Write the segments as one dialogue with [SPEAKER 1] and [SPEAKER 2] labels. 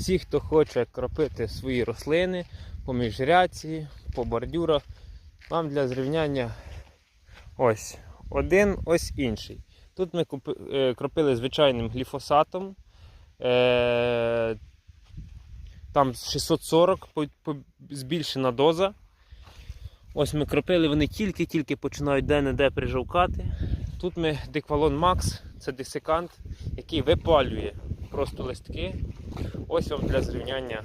[SPEAKER 1] Всі, хто хоче кропити свої рослини по міжрядці, по бордюрах, вам для зрівняння ось один, ось інший. Тут ми е, кропили звичайним гліфосатом. Е, там 640 по- по- збільшена доза. Ось ми кропили, вони тільки-тільки починають де-не-де прижовкати. Тут ми Диквалон Макс, це десикант, який випалює просто листки. Ось вам для зрівняння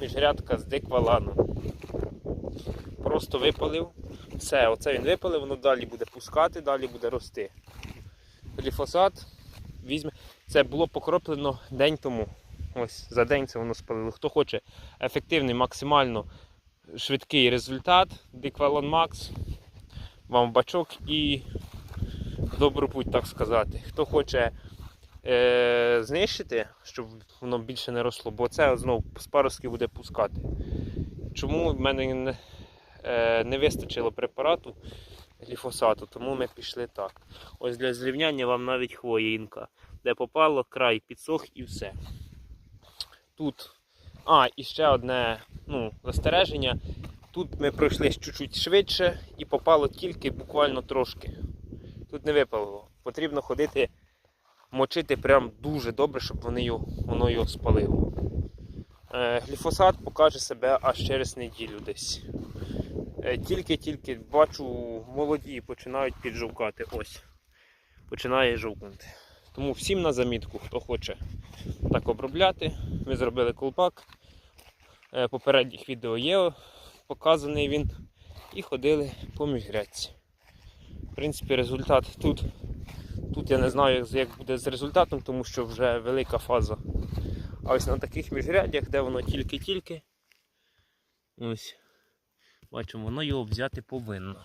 [SPEAKER 1] міжрядка з дикваланом. Просто випалив. Все, оце він випалив, воно далі буде пускати, далі буде рости. Гліфосат візьме. Це було покроплено день тому. Ось за день це воно спалило. Хто хоче ефективний, максимально швидкий результат, Диквалон Макс, вам бачок і добру путь, так сказати. Хто хоче е, знищити, щоб воно більше не росло, бо це знову з паростки буде пускати. Чому в мене не, е, не вистачило препарату гліфосату, тому ми пішли так. Ось для зрівняння вам навіть хвоїнка, де попало, край підсох і все. Тут. А, і ще одне ну, застереження. Тут ми пройшли чуть-чуть швидше і попало тільки буквально трошки. Тут не випало. Потрібно ходити, мочити прям дуже добре, щоб вони його, воно його спалило. Е, гліфосат покаже себе аж через неділю десь. Е, Тільки-тільки бачу, молоді починають піджовкати. Ось. Починає жовкнути. Тому всім на замітку, хто хоче так обробляти. Ми зробили колпак. Е, Попередніх відео є показаний він. І ходили по міжрядці. В принципі, результат тут. Тут я не знаю, як- буде з результатом, тому що вже велика фаза. А ось на таких міжрядях, де воно тільки-тільки. Ось. Бачимо, воно його взяти повинно.